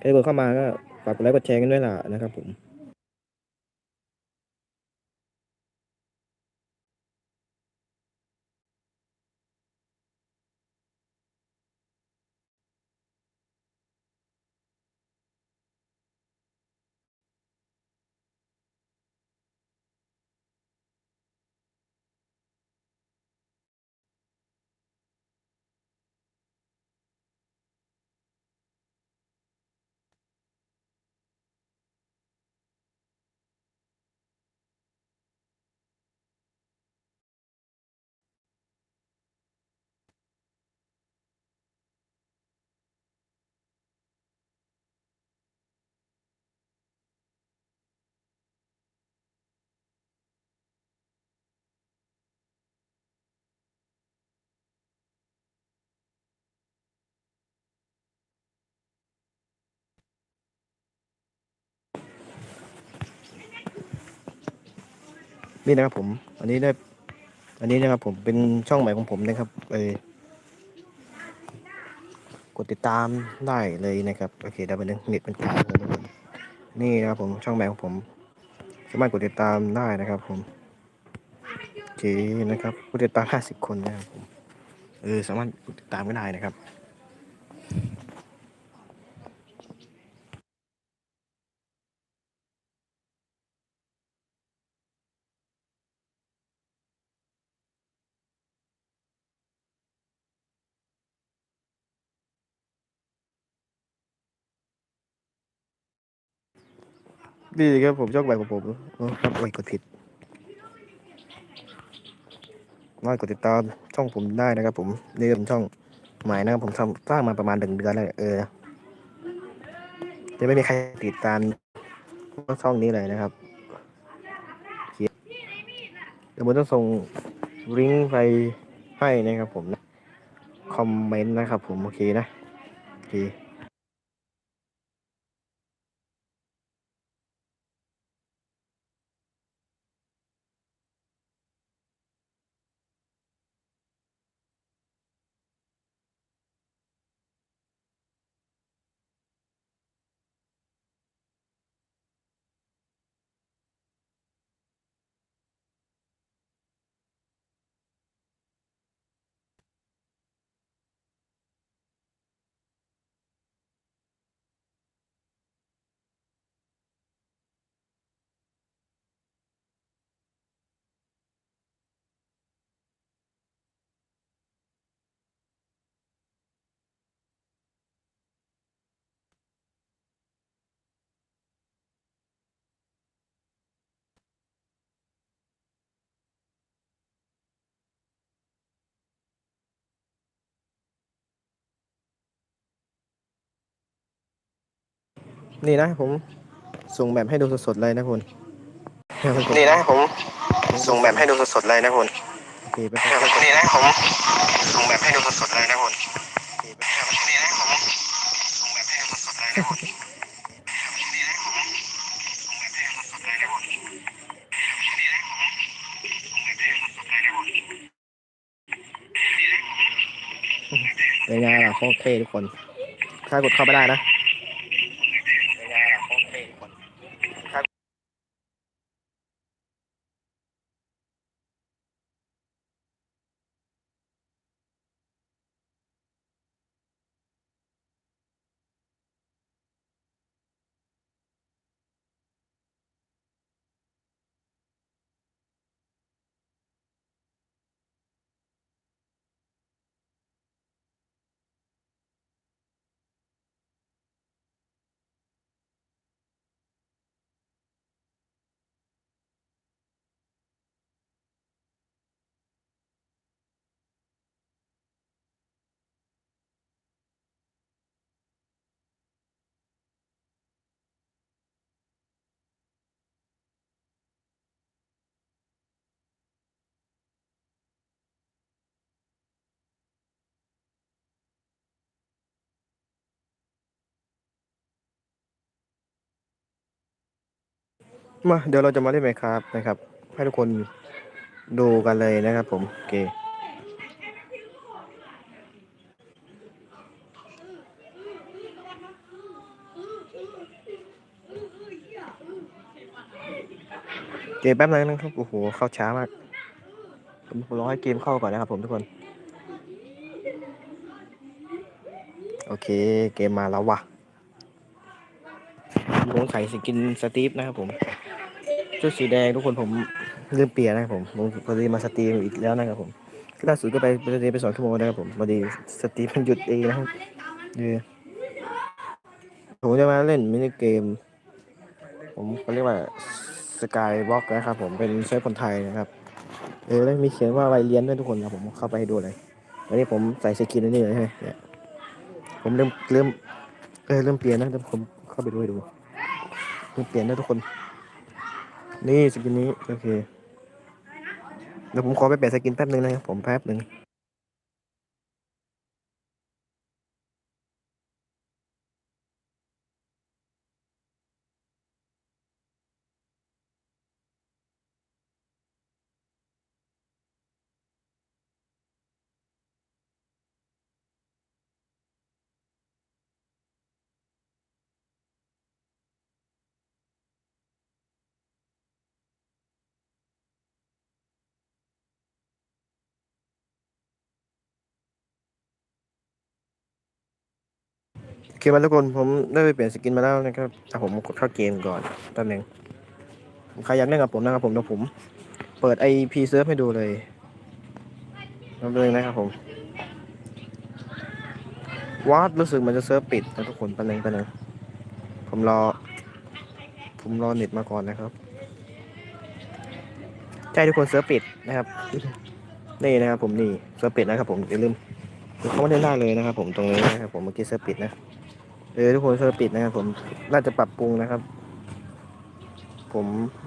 ใครกดเข้ามาก็ฝากกดไลค์กดแชร์กันด้วยล่ะนะครับผม นี่นะครับผม อันนี้ได้ อันนี้นะครับผมเป็นช่องใหม่ของผมนะครับเออกดติดตามได้เลยนะครับ โอเคเดี๋ยวไปนึงเน็ตมันกางเลยนะครับนี่นะครับผมช่องใหม่ของผม สามารถกดติดตามได้นะครับ ผมโอเคนะครับกดติดตามห้าสิบคนนะครับผมเออสามารถกดติดตามก็ได้นะครับ ดีครับผมช่องใหม่ของผมอ๋อครับโอ้ยกดผิดน้อยกดติดตามช่องผมได้นะครับ ผมนี่เป็นช่องใหม่นะครับผมทำสร้างมาประมาณหนึ่งเดือนแล้วเออจะไม่มีใครติดตามช่องนี้เลยนะครับเดี๋ยวผมต้องส่งลิงก์ไปให้นะครับผมคอมเมนต์นะครับผมโอเคนะโอเค นี่นะผมส่งแบบให้ดูสดๆเลยนะคุณนี่นะผมส่งแบบให้ดูสดๆเลยนะคุณโอเคไปครับนี่นะผมส่งแบบให้ดูสดๆเลยนะคุณนี่นะผมส่งแบบให้ดูสดๆเลยนะคุณนี่นะผมส่งแบบให้ดูสดๆเลยนะคุณนี่นะผมส่งแบบให้ดูสดๆเลยนะคุณเป็นไงล่ะโคตรเท่ทุกคน ถ้ากดเข้าไปได้นะ มาเดี๋ยวเราจะมาเล่นไหมครับนะครับ ให้ทุกคนดูกันเลยนะครับผมโอเคเกมแป๊บนึงนะครับโอ้โหเข้าช้ามากผมรอให้เกมเข้าก่อนนะครับผมทุกคน โอเคเกมมาแล้ววะลงไข่สกินสตีฟนะครับผม ชุดสีแดงทุกคนผมลืมเปลี่ยนนะครับผมผมพอดีมาสตรีมอีกแล้วนะครับผมล่าสุดก็ไปไปสตรีมไปสองชั่วโมงนะครับผมพอดีสตรีมมันหยุดเองนะครับเออผมจะมาเล่นมินิเกม ผมเขาเรียกว่าสกายบล็อกนะครับผมเป็นเซิร์ฟคนไทยนะครับ เออแล้วมีเขียนว่าวัยเรียนด้วยทุกคนนะผมเข้าไปให้ดูเลยวันนี้ผมใส่สกินนนี้เลยใช่ไหมเนี่ยผมเริ่มเริ่มเออเริ่มเปลี่ยนนะเดี๋ยวผมเข้าไปดูให้ดูเริ่มเปลี่ยนนะทุกคน นี่สกินนี้ โอเค เดี๋ยวผมขอไปเปลี่ยนสกินแป๊บนึงนะครับผมแป๊บนึง คมาทุกคนผมได้ไปเปลี่ยนสกินมาแล้วนะครับแต่ผมกดเข้าเกมก่อนแป๊บนึงใครอยากเล่นกับผมนะครับผมเดี๋ยวผม เปิดไอพีเซิร์ฟให้ดูเลยแป๊บนึงนะครับผมวัดรู้สึกมันจะเซิร์ฟปิดนะทุกคนแป๊บนึงแป๊บนึงผมรอ ผมรอเน็ตมาก่อนนะครับใช่ทุกคนเซิร์ฟปิดนะครับนี่นะครับผมนี่เซิร์ฟปิดนะครับผมอย่าลืมเข้ามาเล่นได้เลยนะครับผมตรงนี้นะครับผมเมื่อกี้เซิร์ฟปิดนะ เออทุกคนเซิร์ปิดนะครับผมน่าจะปรับปรุงนะครับ ผม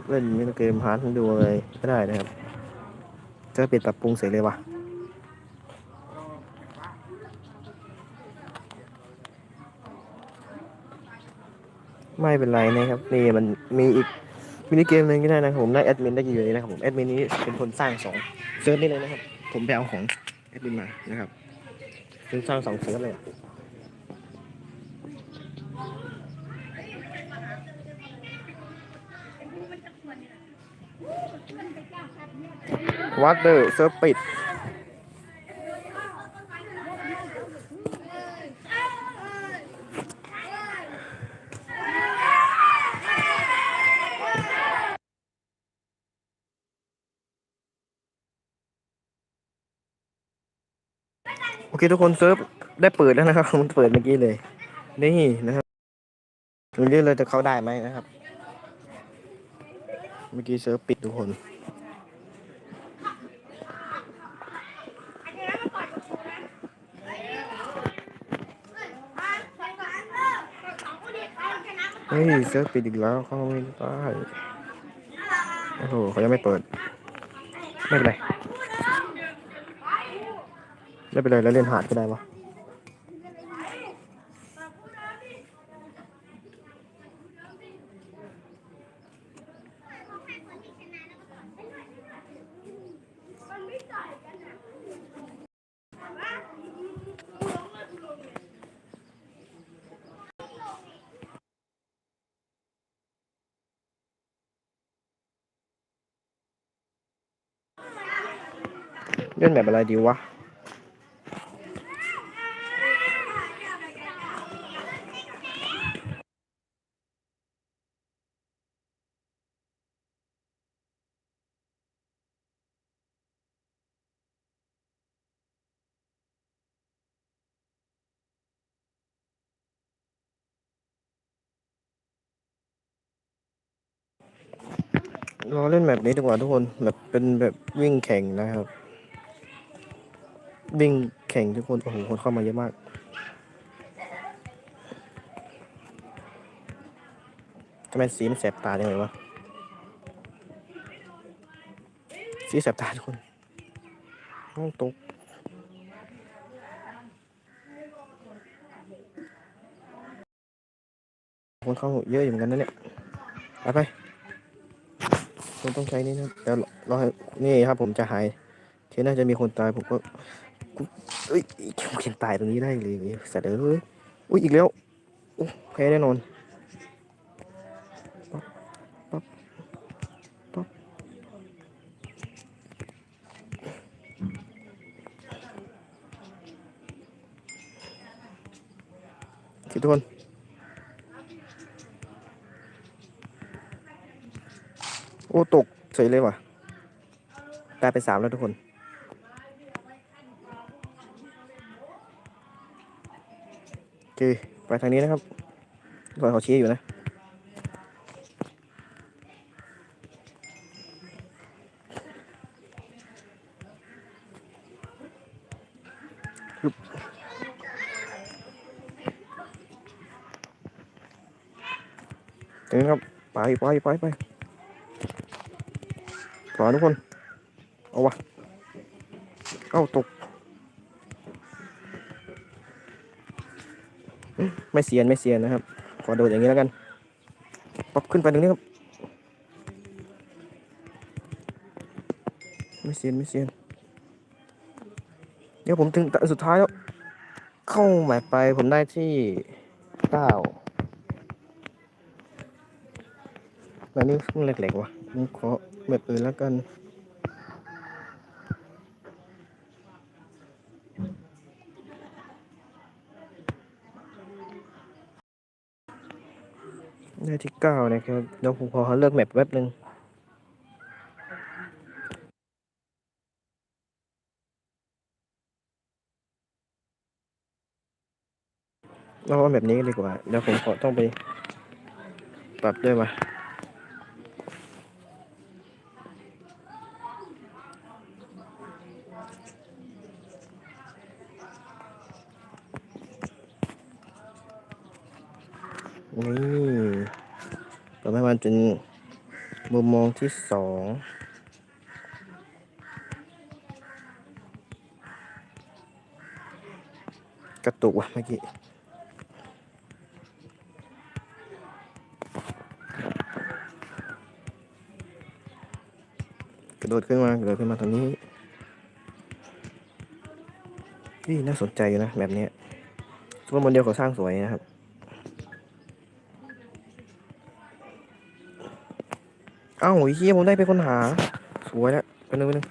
เล่นมินิเกมฮาร์ดให้ดูเลยก็ได้นะครับเซิร์ปิดปรับปรุงเสร็จเลยว่ะไม่เป็นไรนะครับนี่มันมีอีกมินิเกมหนึงก็ได้นะครับผมได้แอดมินได้อยู่เลยนะครับผมแอดมินนี้เป็นคนสร้างสองเซิร์ฟนี่เลยนะครับผมไปเอาของแอดมินมานะครับเป็นสร้างสองเซิร์ฟเลยอะ วัดเดอร์เซิร์ฟปิดโอเคทุกคนเซิร์ฟได้เปิดแล้วนะครับมันเปิดเมื่อกี้เลย นี่นะครับดูเรื่องเลยจะเข้าได้ไหมนะครับ เมื่อกี้เซิร์ฟปิดทุกคน เฮ้ยเซิร์ฟปิดอีกแล้วเข้าไม่ได้โอ้โหเขายังไม่เปิด ไม่เป็นไร ไม่เป็นไรแล้วเล่นหาดก็ได้ปะ เล่นแบบอะไรดีวะ เราเล่นแบบนี้ดีกว่าทุกคนแบบเป็นแบบวิ่งแข่งนะครับ วิ่งแข่งทุกคน โอ้โห คนเข้ามาเยอะมาก ทำไมสีมันแสบตาจังเลยวะ สีแสบตาทุกคนห้องตกคนเข้าเยอะอยู่เหมือนกันนะเนี่ย ไปไปผมต้องใช้นี่นะเดี๋ยวรอให้นี่ครับผมจะหายที่น่าจะมีคนตายผมก็ เฮ้ยเขียนตายตรงนี้ได้เลยสัตว์เอยอุ้ยอีกแล้วโอ้แพ้แน่นอนป๊อปป๊อปป๊อปทุกคนโอ้ตกสวยเลยว่ะกลายเป็นสามแล้วทุกคน โอเคไปทางนี้นะครับก่อนเขาชี้อยู่นะตรงนี้ครับไปไปไปไปขวาทุกคน เอาวะ เอ้าตก ไม่เซียนไม่เซียนนะครับ ขอโดดอย่างนี้แล้วกันป๊อปขึ้นไปตรงนี้ครับ ไม่เซียนไม่เซียนเดี๋ยวผมถึงสุดท้ายแล้ว เข้าหมายไปผมได้ที่เก้าอันนี้เพิ่งเล็กๆว่ะผมขอแบบอื่นแล้วกัน ได้ที่เก้านะครับเดี๋ยวผมขอเลือกแมปแป๊บหนึ่งเราเอาแบบนี้ดีกว่า เดี๋ยวผมขอต้องไปปรับด้วยมานี่ ประมาณเป็นมุมมองที่สองกระตุกว่ะเมื่อกี้กระโดดขึ้นมากระโดดขึ้นมาตรงนี้นี่น่าสนใจอยู่นะแบบนี้ยตัวโมเดลเขาสร้างสวยนะครับ เอ้าไอ้เฮียผมได้เป็นคนหา สวยแล้วไปบนึงไปนึง